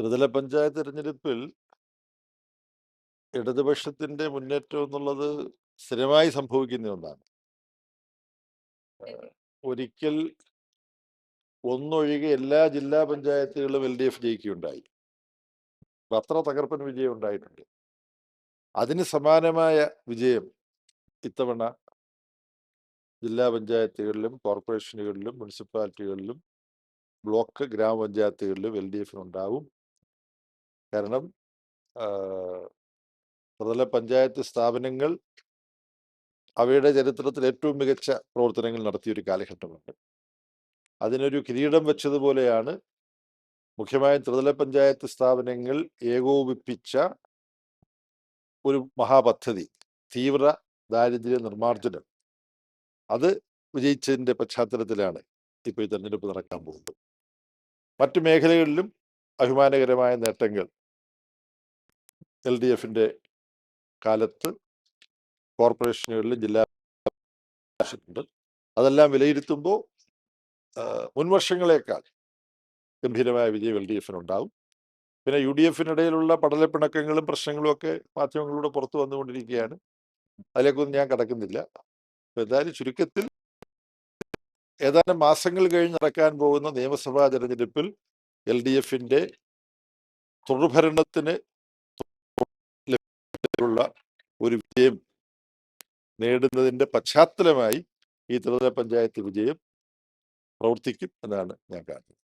ത്രിതല പഞ്ചായത്ത് തിരഞ്ഞെടുപ്പിൽ ഇടതുപക്ഷത്തിന്റെ മുന്നേറ്റം എന്നുള്ളത് സ്ഥിരമായി സംഭവിക്കുന്ന ഒന്നാണ്. ഒരിക്കൽ ഒന്നൊഴികെ എല്ലാ ജില്ലാ പഞ്ചായത്തുകളും എൽ ഡി എഫ് ജയിക്കുകയുണ്ടായി. അത്ര തകർപ്പൻ വിജയം ഉണ്ടായിട്ടുണ്ട്. അതിന് സമാനമായ വിജയം ഇത്തവണ ജില്ലാ പഞ്ചായത്തുകളിലും കോർപ്പറേഷനുകളിലും മുനിസിപ്പാലിറ്റികളിലും ബ്ലോക്ക് ഗ്രാമപഞ്ചായത്തുകളിലും എൽ ഡി എഫിനുണ്ടാവും. കാരണം പ്രതല പഞ്ചായത്ത് സ്ഥാപനങ്ങൾ അവയുടെ ചരിത്രത്തിൽ ഏറ്റവും മികച്ച പ്രവർത്തനങ്ങൾ നടത്തിയ ഒരു കാലഘട്ടമുണ്ട്. അതിനൊരു കിരീടം വെച്ചതുപോലെയാണ് മുഖ്യമായും ത്രിതല പഞ്ചായത്ത് സ്ഥാപനങ്ങൾ ഏകോപിപ്പിച്ച ഒരു മഹാപദ്ധതി തീവ്ര ദാരിദ്ര്യ നിർമ്മാർജനം. അത് വിജയിച്ചതിന്റെ പശ്ചാത്തലത്തിലാണ് ഇപ്പോൾ ഈ തെരഞ്ഞെടുപ്പ് നടക്കാൻ പോകുന്നത്. മറ്റു മേഖലകളിലും അഭിമാനകരമായ നേട്ടങ്ങൾ എൽ ഡി എഫിന്റെ കാലത്ത് കോർപ്പറേഷനുകളിലും ജില്ലാ അതെല്ലാം വിലയിരുത്തുമ്പോൾ മുൻവർഷങ്ങളേക്കാൾ ഗംഭീരമായ വിജയം എൽ ഡി എഫിനുണ്ടാവും. പിന്നെ യു ഡി എഫിനിടയിലുള്ള പടലപ്പിണക്കങ്ങളും പ്രശ്നങ്ങളും ഒക്കെ മാധ്യമങ്ങളിലൂടെ പുറത്തു വന്നുകൊണ്ടിരിക്കുകയാണ്. അതിലേക്കൊന്നും ഞാൻ കടക്കുന്നില്ല. എന്തായാലും ചുരുക്കത്തിൽ ഏതാനും മാസങ്ങൾ കഴിഞ്ഞ് നടക്കാൻ പോകുന്ന നിയമസഭാ തെരഞ്ഞെടുപ്പിൽ എൽ ഡി എഫിന്റെ തുടർഭരണത്തിന് ഉള്ള ഒരു വിജയം നേടുന്നതിന്റെ പശ്ചാത്തലമായി ഈ ത്രിതല പഞ്ചായത്ത് വിജയം പ്രവർത്തിക്കും എന്നാണ് ഞാൻ കാണുന്നത്